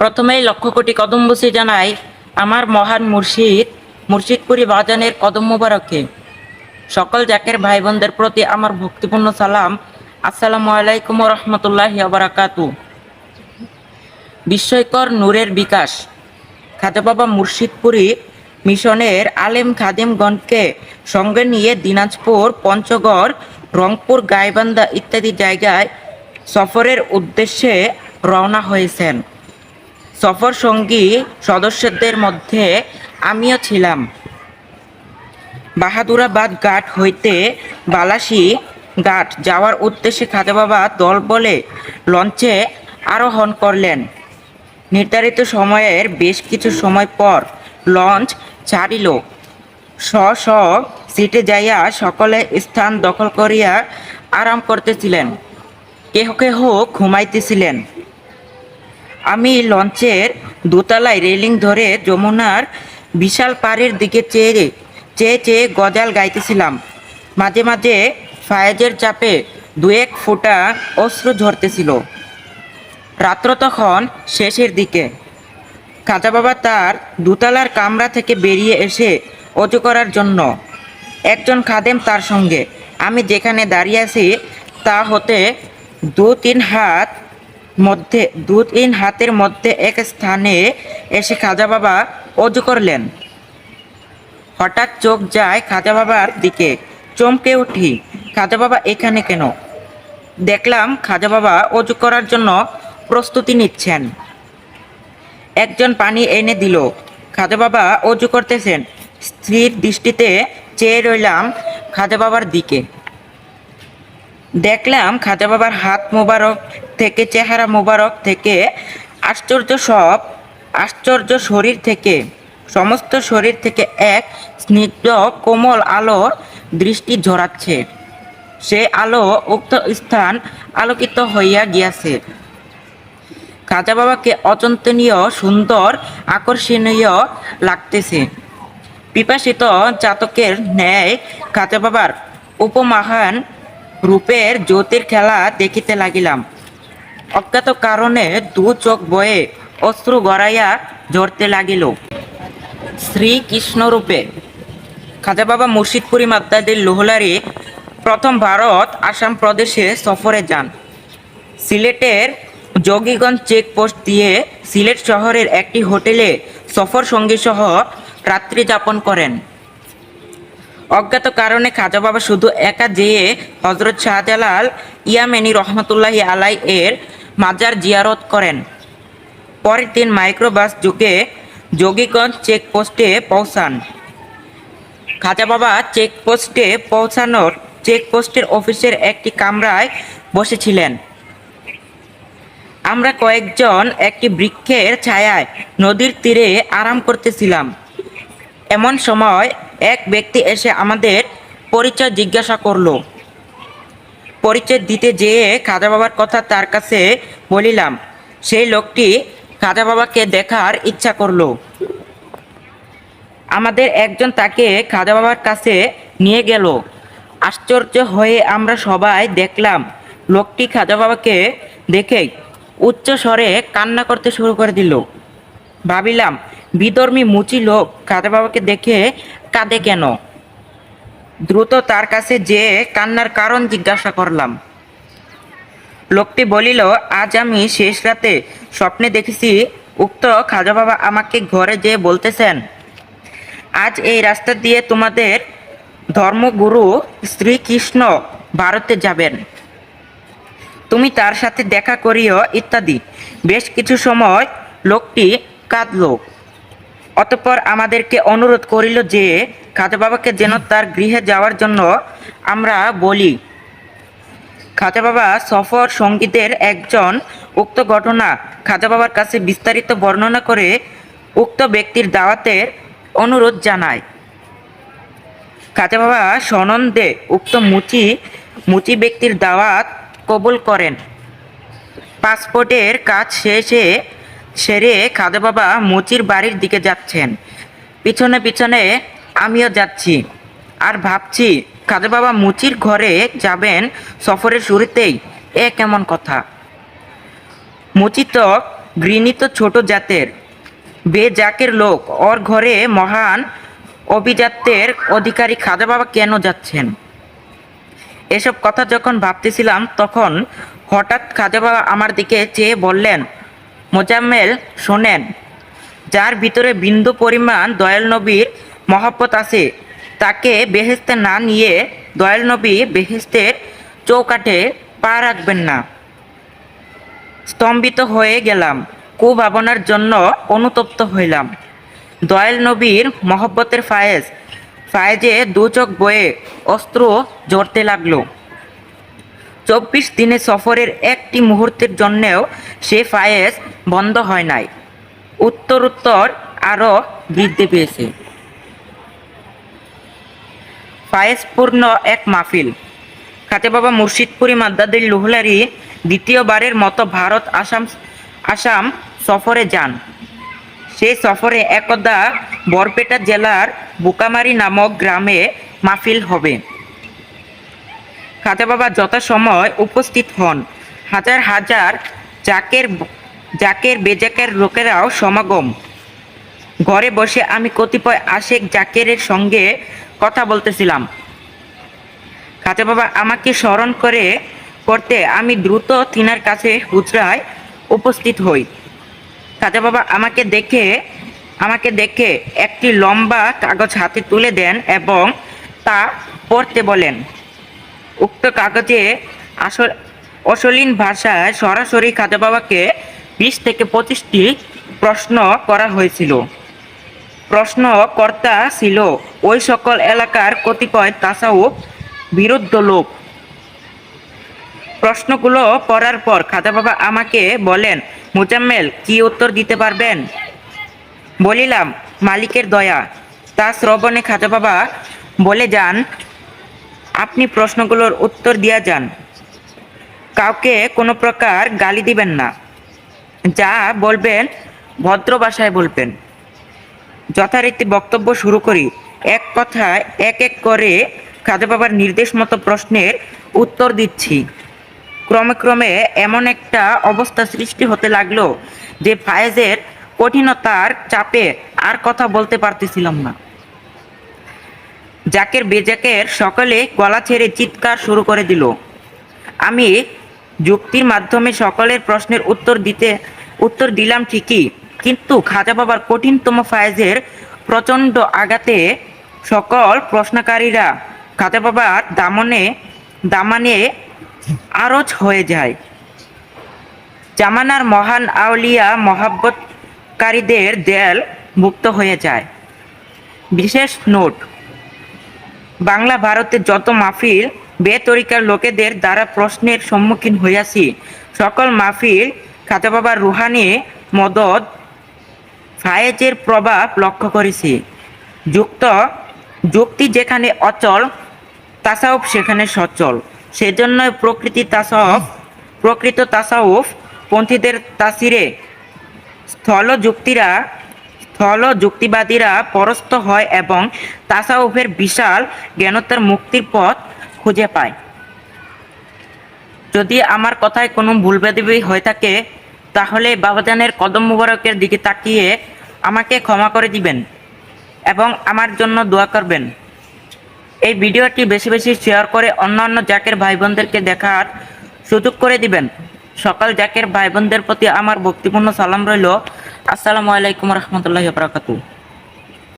প্রথমেই লক্ষ কোটি কদম বসে জানাই আমার মহান মুর্শিদ, মুর্শিদপুরি বাজানের কদম মোবারকে। সকল জাকের ভাই বোনদের প্রতি আমার ভক্তিপূর্ণ সালাম। আসসালামু আলাইকুম রহমতুল্লাহ বারাকাতু। বিস্ময়কর নূরের বিকাশ। খাজা বাবা মুর্শিদপুরি মিশনের আলেম খাদিমগণকে সঙ্গে নিয়ে দিনাজপুর, পঞ্চগড়, রংপুর, গাইবান্ধা ইত্যাদি জায়গায় সফরের উদ্দেশ্যে রওনা হয়েছেন। সফর সঙ্গী সদস্যদের মধ্যে আমিও ছিলাম। বাহাদুরাবাদ ঘাট হইতে বালাসী ঘাট যাওয়ার উদ্দেশ্যে খাজা বাবা দল বলে লঞ্চে আরোহণ করলেন। নির্ধারিত সময়ের বেশ কিছু সময় পর লঞ্চ ছাড়িল। স্ব স্ব সিটে যাইয়া সকলে স্থান দখল করিয়া আরাম করতেছিলেন। কেহ কেহ ঘুমাইতেছিলেন। আমি লঞ্চের দোতলায় রেলিং ধরে যমুনার বিশাল পাড়ের দিকে চেয়ে চেয়ে চেয়ে গজাল গাইতেছিলাম। মাঝে মাঝে ফায়েজের চাপে দু এক ফোঁটা অস্ত্র ঝরতেছিল। রাত্র তখন শেষের দিকে। খাজা বাবা তার দুতলার কামরা থেকে বেরিয়ে এসে অজু করার জন্য। একজন খাদেম তার সঙ্গে। আমি যেখানে দাঁড়িয়ে আছি তা হতে দু তিন হাত মধ্যে দু তিন হাতের মধ্যে এক স্থানে এসে খাজা বাবা অজু করলেন। হঠাৎ চোখ যায় খাজা বাবার দিকে, চমকে উঠি, খাজা বাবা, এখানে কেন? দেখলাম খাজা বাবা অজু করার জন্য প্রস্তুতি নিচ্ছেন। একজন পানি এনে দিল, খাজা বাবা, অজু করতেছেন। স্থির দৃষ্টিতে চেয়ে রইলাম খাজা বাবার দিকে। দেখলাম খাজা বাবার হাত মোবারক থেকে চেহারা মোবারক থেকে আশ্চর্য সব, আশ্চর্য শরীর থেকে, সমস্ত শরীর থেকে এক স্নিগ্ধ কোমল আলোর দৃষ্টি ঝরাচ্ছে। সে আলো উক্ত স্থান আলোকিত হইয়া গিয়াছে। খাজা বাবাকে অচন্তনীয়, সুন্দর, আকর্ষণীয় লাগতেছে। পিপাসিত চাতকের ন্যায় খাজা বাবার উপমহান রূপের জ্যোতির খেলা দেখিতে লাগিলাম। অজ্ঞাত কারণে দু চোখ বয়ে অশ্রু গড়াইয়া ঝরতে লাগিল। শ্রীকৃষ্ণ রূপে খাজা বাবা মুর্শিদপুরি মাদ্দাদের লোহলারি প্রথম ভারত আসাম প্রদেশে সফরে যান। সিলেটের যোগীগঞ্জ চেকপোস্ট দিয়ে সিলেট শহরের একটি হোটেলে সফর সঙ্গী সহ রাত্রি যাপন করেন। অজ্ঞাত কারণে খাজা বাবা শুধু একা যেয়ে হজরত শাহজালাল ইয়ামেনি রহমতুল্লাহি আলাই এর মাজার জিয়ারত করেন। পরের দিন মাইক্রোবাস যুগে যোগীগঞ্জ চেকপোস্টে পৌঁছান। খাজা বাবা চেকপোস্টে পৌঁছানোর চেকপোস্টের অফিসের একটি কামরায় বসেছিলেন। আমরা কয়েকজন একটি বৃক্ষের ছায়ায় নদীর তীরে আরাম করতেছিলাম। এমন সময় এক ব্যক্তি এসে আমাদের পরিচয় জিজ্ঞাসা করল পরিচয় দিতে যেয়ে খাজা বাবার কথা তার কাছে বলিলাম, সেই লোকটি খাজা বাবাকে দেখার ইচ্ছা করল। আমাদের একজন তাকে খাজা বাবার কাছে নিয়ে গেল। আশ্চর্য হয়ে আমরা সবাই দেখলাম, লোকটি খাজা বাবাকে দেখে উচ্চ স্বরে কান্না করতে শুরু করে দিল। ভাবিলাম বিধর্মী মুচি লোক খাজা বাবাকে দেখে কাঁদে কেন? দ্রুত তার কাছে যেয়ে কান্নার কারণ জিজ্ঞাসা করলাম। লোকটি বলিল, আজ আমি শেষ রাতে স্বপ্নে দেখেছি, উক্ত খাজা বাবা আমাকে ঘরে যেয়ে বলতেছেন, আজ এই রাস্তা দিয়ে তোমাদের ধর্মগুরু শ্রীকৃষ্ণ ভারতে যাবেন। তুমি তার সাথে দেখা করিও ইত্যাদি। বেশ কিছু সময় লোকটি কাঁদল। অতঃপর আমাদেরকে অনুরোধ করিল যে খাজা বাবাকে যেন তার গৃহে যাওয়ার জন্য আমরা বলি। খাজা বাবা সফর সঙ্গীদের একজন উক্ত ঘটনা খাজা বাবার কাছে বিস্তারিত বর্ণনা করে উক্ত ব্যক্তির দাওয়াতের অনুরোধ জানায়। খাজা বাবা সনন্দে উক্ত মুচি মুচি ব্যক্তির দাওয়াত কবুল করেন। পাসপোর্টের কাজ শেষে সেরে খাজা বাবা মুচির বাড়ির দিকে যাচ্ছেন। পিছনে পিছনে আমিও যাচ্ছি। আর ভাবছি খাজা বাবা মুচির ঘরে যাবেন সফরের শুরুতেই? এ কেমন কথা? মুচি তো ঘৃণিত ছোট জাতের। বেজাকের লোক। ওর ঘরে মহান অভিজাত্যের অধিকারী খাজা বাবা কেন যাচ্ছেন? এসব কথা যখন ভাবতেছিলাম, তখন হঠাৎ খাজা বাবা আমার দিকে চেয়ে বললেন, মোজাম্মেল, শোনেন, যার ভিতরে বিন্দু পরিমাণ দয়াল নবীর মহব্বত আছে। তাকে বেহেস্তে না নিয়ে দয়াল নবী বেহেস্তের চৌকাঠে পা রাখবেন না। স্তম্ভিত হয়ে গেলাম কুভাবনার জন্য অনুতপ্ত হইলাম। দয়াল নবীর মহব্বতের ফায়েজ, ফায়েজে দু চোখ বয়ে অস্ত্র জড়তে লাগল। চব্বিশ দিনে সফরের একটি মুহূর্তের জন্যেও সে ফায়েজ বন্ধ হয় নাই। উত্তর উত্তর আরও বৃদ্ধি পেয়েছে। ফায়েজপূর্ণ এক মাহফিল। খাতে বাবা মুর্শিদপুরি মাদ্দাদির লুহলারি দ্বিতীয়বারের মতো ভারত আসাম আসাম সফরে যান। সেই সফরে একদা বরপেটা জেলার বুকামারি নামক গ্রামে মাহফিল হবে। খাজা বাবা যথাসময় উপস্থিত হন। হাজার হাজার জাকের জাকের বেজাকের লোকেরাও সমাগম। ঘরে বসে আমি কতিপয় আশেক জাকেরের সঙ্গে কথা বলতেছিলাম। খাজা বাবা, আমাকে স্মরণ করে, করতে আমি দ্রুত তিনার কাছে হুজরায় উপস্থিত হই। খাজা বাবা, আমাকে দেখে আমাকে দেখে একটি লম্বা কাগজ হাতে তুলে দেন এবং তা পড়তে বলেন। উক্ত কাগজে আসল, অশলীন ভাষায় সরাসরি খাজা বাবাকে বিশ থেকে পঁচিশটি প্রশ্ন করা হয়েছিল। প্রশ্নকর্তা ছিল, ওই সকল এলাকার কতিপয় তাসাউফ বিরুদ্ধ লোক। প্রশ্নগুলো পড়ার পর খাজা বাবা আমাকে বলেন, মুজাম্মেল, কি উত্তর দিতে পারবেন? বলিলাম, মালিকের দয়া। তা শ্রবণে খাজা বাবা বলে, যান, আপনি প্রশ্নগুলোর উত্তর দিয়া যান। কাউকে কোনো প্রকার গালি দিবেন না। যা বলবেন, ভদ্র ভাষায় বলবেন। যথারীতি বক্তব্য শুরু করি। এক কথায়, এক এক করে খাজা বাবার নির্দেশ মতো প্রশ্নের উত্তর দিচ্ছি। ক্রমে ক্রমে এমন একটা অবস্থা সৃষ্টি হতে লাগল যে ফায়েজের কঠিনতার চাপে আর কথা বলতে পারতেছিলাম না। জাকের বেজাকের সকলে গলা ছেড়ে চিৎকার শুরু করে দিল। আমি যুক্তির মাধ্যমে সকলের প্রশ্নের উত্তর দিতে, উত্তর দিলাম ঠিকই কিন্তু খাজা বাবার কঠিনতম ফায়েজের প্রচণ্ড আঘাতে সকল প্রশ্নকারীরা খাজা বাবার দামনে, দামানে আরজ হয়ে যায়। জামানার মহান আউলিয়া মহাব্বতকারীদের দেয়াল মুক্ত হয়ে যায়। বিশেষ নোট, বাংলা ভারতের যত মাহফিল বেতরিকার লোকেদের দ্বারা প্রশ্নের সম্মুখীন হইয়াছি, সকল মাহফিল খাজা বাবার রুহানি মদত ফায়েজের প্রভাব লক্ষ্য করেছি। যুক্ত, যুক্তি যেখানে অচল, তাসাউফ সেখানে সচল। সেজন্যই প্রকৃতি তাসাউফ, প্রকৃত তাসাউফ পন্থীদের তাসিরে স্থল যুক্তিরা, স্থল যুক্তিবাদীরা পরস্ত হয় এবং তাসাউফের বিশাল জ্ঞানতার মুক্তির পথ খুঁজে পায়। যদি আমার কথায় কোনো ভুল বেদিবি হয়ে থাকে তাহলে বাবাজানের কদম মুবারকের দিকে তাকিয়ে আমাকে ক্ষমা করে দিবেন এবং আমার জন্য দোয়া করবেন। এই ভিডিওটি বেশি বেশি শেয়ার করে অন্যান্য জাকের ভাই বোনদেরকে দেখার সুযোগ করে দিবেন। সকাল জাকের ভাই বোনদের প্রতি আমার ভক্তিপূর্ণ সালাম রইল। আসসালামু আলাইকুম রহমতুল্লাহ বারাকাতু